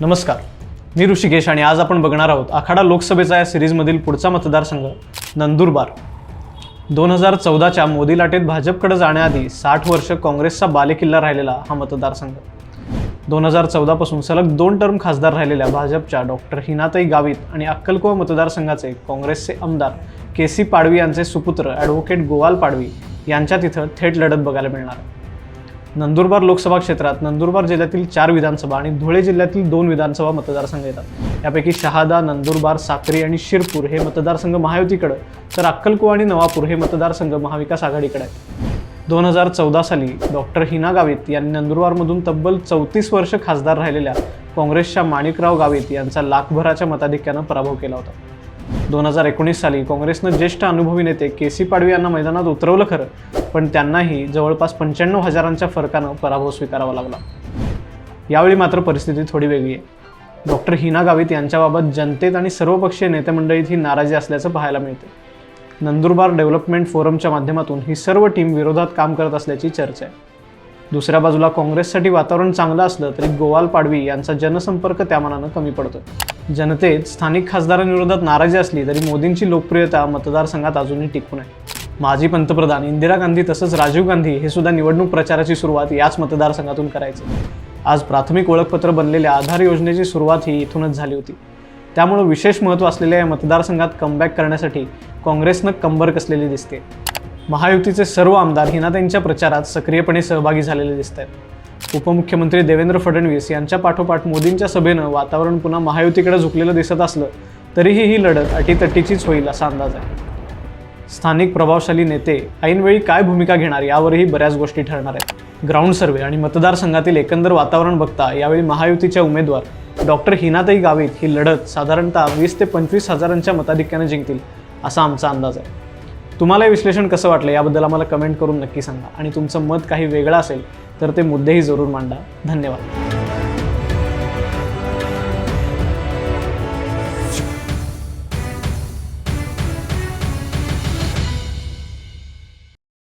नमस्कार. मी ऋषिकेश आणि आज आपण बघणार आहोत आखाडा लोकसभेचा या सिरीजमधील पुढचा मतदारसंघ नंदुरबार. दोन हजार चौदाच्या मोदी लाटेत भाजपकडे जाण्याआधी साठ वर्ष काँग्रेसचा बालेकिल्ला राहिलेला हा मतदारसंघ. दोन हजार चौदापासून सलग दोन टर्म खासदार राहिलेल्या भाजपच्या डॉक्टर हिनाताई गावित आणि अक्कलकोवा मतदारसंघाचे काँग्रेसचे आमदार के सी पाडवी यांचे सुपुत्र ॲडव्होकेट गोवाल पाडवी यांच्या तिथं थेट लढत बघायला मिळणार. आहे नंदुरबार लोकसभा क्षेत्रात नंदुरबार जिल्ह्यातील चार विधानसभा आणि धुळे जिल्ह्यातील दोन विधानसभा मतदारसंघ येतात. यापैकी शहादा नंदुरबार साक्री आणि शिरपूर हे मतदारसंघ महायुतीकडं तर अक्कलकुवा आणि नवापूर हे मतदारसंघ महाविकास आघाडीकडे आहेत. दोन हजार चौदा साली डॉक्टर हिना गावित यांनी नंदुरबारमधून तब्बल चौतीस वर्ष खासदार राहिलेल्या काँग्रेसच्या माणिकराव गावित यांचा लाखभराच्या मताधिक्यानं पराभव केला होता. दोन हजार एकोणीस साली काँग्रेसनं ज्येष्ठ अनुभवी नेते के सी पाडवी यांना मैदानात उतरवलं खरं पण त्यांनाही जवळपास पंच्याण्णव हजारांच्या फरकानं पराभव स्वीकारावा लागला. यावेळी मात्र परिस्थिती थोडी वेगळी आहे. डॉक्टर हिना गावित यांच्याबाबत जनतेत आणि सर्वपक्षीय नेतेमंडळीत ही नाराजी असल्याचं पाहायला मिळते नंदुरबार डेव्हलपमेंट फोरमच्या माध्यमातून ही सर्व टीम विरोधात काम करत असल्याची चर्चा आहे. दुसऱ्या बाजूला काँग्रेससाठी वातावरण चांगलं असलं तरी गोवाल पाडवी यांचा जनसंपर्क त्यामानानं कमी पडतो जनतेत स्थानिक खासदारांविरोधात नाराजी असली तरी मोदींची लोकप्रियता मतदारसंघात अजूनही टिकून आहे. माजी पंतप्रधान इंदिरा गांधी तसंच राजीव गांधी हे सुद्धा निवडणूक प्रचाराची सुरुवात याच मतदारसंघातून करायचे. आज प्राथमिक ओळखपत्र बनलेल्या आधार योजनेची सुरुवात ही इथूनच झाली होती. त्यामुळं विशेष महत्त्व असलेल्या या मतदारसंघात कमबॅक करण्यासाठी काँग्रेसनं कंबर कसलेली दिसते. महायुतीचे सर्व आमदार हिनाताईंच्या प्रचारात सक्रियपणे सहभागी झालेले दिसत आहेत. उपमुख्यमंत्री देवेंद्र फडणवीस यांच्या पाठोपाठ मोदींच्या सभेनं वातावरण पुन्हा महायुतीकडे झुकलेलं दिसत असलं तरीही ही लढत अटीतटीचीच होईल असा अंदाज आहे. स्थानिक प्रभावशाली नेते ऐनवेळी काय भूमिका घेणार यावरही बऱ्याच गोष्टी ठरणार आहेत. ग्राउंड सर्व्हे आणि मतदारसंघातील एकंदर वातावरण बघता यावेळी महायुतीच्या उमेदवार डॉक्टर हिनाताई गावित ही लढत साधारणतः वीस ते पंचवीस हजारांच्या मताधिक्याने जिंकतील असा आमचा अंदाज आहे. तुम्हाला हे विश्लेषण कसं वाटलं याबद्दल आम्हाला कमेंट करून नक्की सांगा. आणि तुमचं मत काही वेगळं असेल तर ते मुद्देही जरूर मांडा. धन्यवाद.